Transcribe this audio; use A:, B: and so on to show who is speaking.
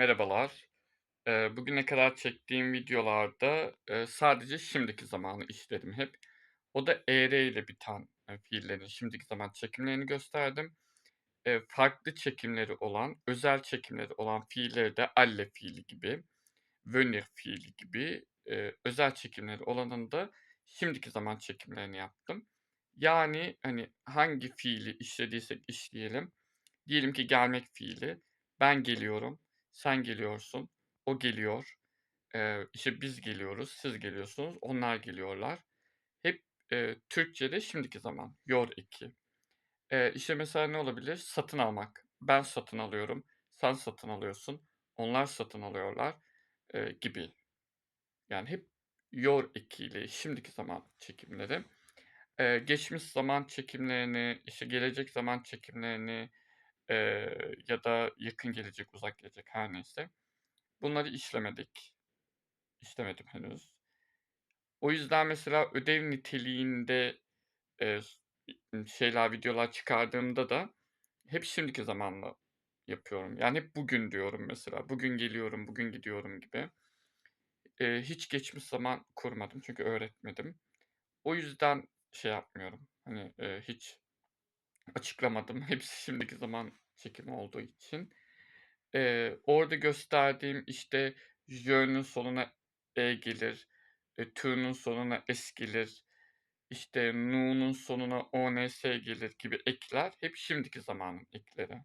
A: Merhabalar. Eee, bugüne kadar çektiğim videolarda, eee, sadece şimdiki zamanı işledim hep. O da ER ile biten, eee, fiillerin şimdiki zaman çekimlerini gösterdim. Eee, farklı çekimleri olan, özel çekimleri olan fiilleri de alle fiili gibi, Wöhner fiili gibi, eee, özel çekimleri olanın da şimdiki zaman çekimlerini yaptım. Yani, hani, hangi fiili işlediysek işleyelim, diyelim ki gelmek fiili, ben geliyorum, sen geliyorsun, o geliyor, eee, işte, biz geliyoruz, siz geliyorsunuz, onlar geliyorlar. Hep, eee, Türkçede şimdiki zaman, yor eki. Eee, işte, mesela ne olabilir? Satın almak. Ben satın alıyorum, sen satın alıyorsun, onlar satın alıyorlar, eee, gibi. Yani hep yor ekiyle şimdiki zaman çekimleri. Eee, geçmiş zaman çekimlerini, işte, gelecek zaman çekimlerini, eee, ya da yakın gelecek, uzak gelecek her neyse bunları işlemedik. İşlemedim henüz. O yüzden mesela ödev niteliğinde, ı şeyler, videolar çıkardığımda da hep şimdiki zamanla yapıyorum. Yani hep bugün diyorum mesela. Bugün geliyorum, bugün gidiyorum gibi. Eee, hiç geçmiş zaman kurmadım çünkü öğretmedim. O yüzden şey yapmıyorum, hani, eee, hiç açıklamadım. Hepsi şimdiki zaman çekimi olduğu için. Eee, orada gösterdiğim, işte, jö'nün sonuna e gelir, eee, tür'ünün sonuna s gelir, işte, nu'nun sonuna ons gelir gibi ekler hep şimdiki zamanın ekleri.